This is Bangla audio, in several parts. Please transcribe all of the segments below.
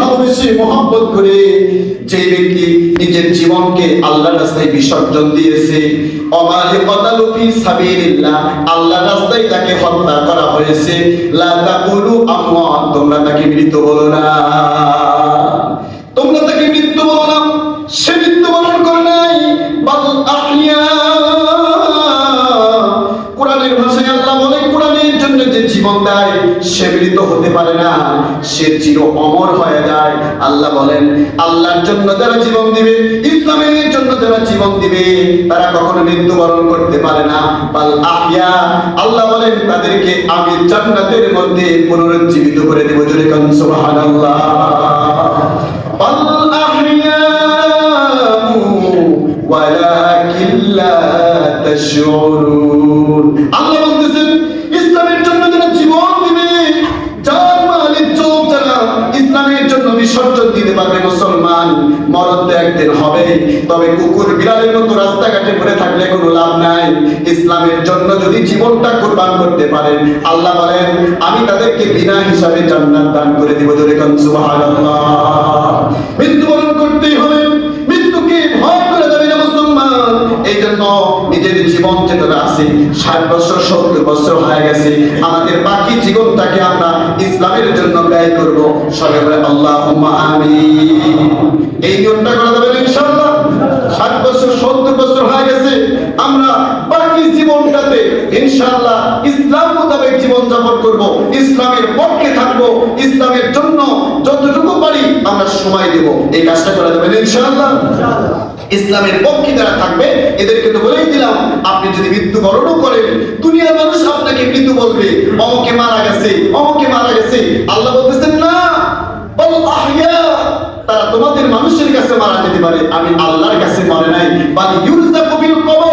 ভালোবেসে করে যে ব্যক্তি নিজের জীবনকে আল্লাহ রাস্তায় বিসর্জন দিয়েছে, অমালে কতালুফি সাবিলিল্লাহ রাস্তায় তাকে হত্যা করা হয়েছে। লা তাকুলু আমওয়াত, তোমরা তাকে মৃত বলো না। মৃত হতে পারে না, সে চির অমর হয়ে যায়। আল্লাহ বলেন, আল্লাহর জন্য যারা জীবন দিবে, ইসলামের জন্য যারা জীবন দিবে, তারা কখনো মৃত্যুবরণ করতে পারে না। বাল আহিয়া আল্লাহ বলেন, তাদেরকে আমি জান্নাতের মধ্যে পুনরুজ্জীবিত করে দেব। জোরে কান, সুবহানাল্লাহ। বাল আহিয়া ওয়ালাকিন লা তাশউরুন। আল্লাহ একদিন হবে। তবে কুকুর বিড়ালের মতো রাস্তাঘাটে ঘুরে থাকলে কোনো লাভ নাই। ইসলামের জন্য যদি জীবনটা কোরবান করতে পারেন, আল্লাহ বলেন, আমি তাদেরকে বিনা হিসাবে জান্নাত দান করে দিব। জোরে কান, সুবহানাল্লাহ। মৃত্যুবরণ করতেই হবে। মৃত্যুকে ভয় করে যাবে না মুসলমান। এই জন্য নিজের জীবন যেটা আছে। ষাট বছর, সত্তর বছর হয়ে গেছে। আমাদের বাকি জীবনটাকে আমরা ইসলামের জন্য ব্যয় করব। সবাই বলে আল্লাহ আমি এই নিয়মটা করা যাবে না ইনশাআল্লাহ ষাট বছর সত্তর বছর হয়ে গেছে আমরা বাকি জীবনটাতে ইনশাআল্লাহ ইসলাম মোতাবেক জীবন যাপন করব, ইসলামের পক্ষে থাকব, ইসলামের জন্য যতটুকু পারি আমরা সময় দেব। এই কাজটা করা যাবে ইনশাআল্লাহ? ইসলামের পক্ষে যারা থাকবে, এদেরকে তো বলেই দিলাম, আপনি যদি মৃত্যুবরণও করেন, দুনিয়ার মানুষ আপনাকে মৃত্যু বলবে, অমকে মারা গেছে, অমকে মারা গেছে। আল্লাহ বলতেছেন, না, বল আহইয়া। তারা তোমাদের মানুষের কাছে মারা যেতে পারে, আমি আল্লাহর কাছে মরে নাই। বাল ইউরজাকু কবির কবর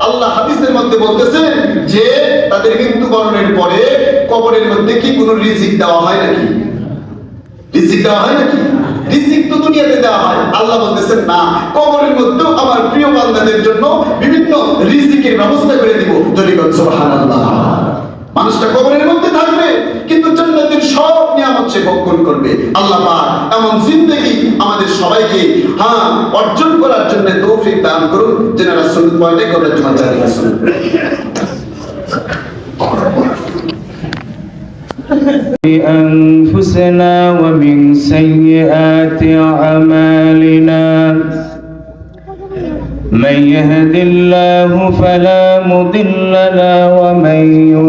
আল্লাহ হাদিসের মধ্যে বলতেছে যে তাদের মৃত্যুবরণের পরে কবরের মধ্যে কি কোনো রিজিক দেওয়া হয় নাকি? রিজিক দেওয়া হয় নাকি? রিজিক তো দুনিয়াতে দেওয়া হয়। আল্লাহ বলতেছেন না, কবরের মধ্যেও আমার প্রিয় বান্দাদের জন্য বিভিন্ন রিজিকের ব্যবস্থা করে দিব। যদি সুবহানাল্লাহ। মানুষটা কবরের মধ্যে থাকবে। করবে আল্লাহ পাক এমন জিন্দেগি আমাদের সবাইকে হ্যাঁ অর্জন করার জন্য তৌফিক দান করুন যেনারা সুন্নত পয়েন্টে করার জন্য জারি আসুন بأنفسنا ومن سيئات أعمالنا من يهد الله فلا مضل له ومن يضلل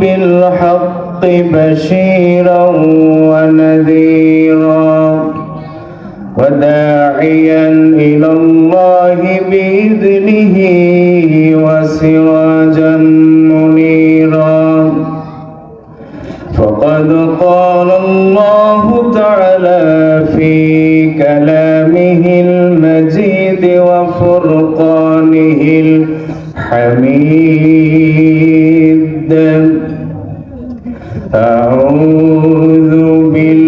بالحق بشيرا ونذيرا وداعيا إلى الله بإذنه وسراجا أعوذ بالله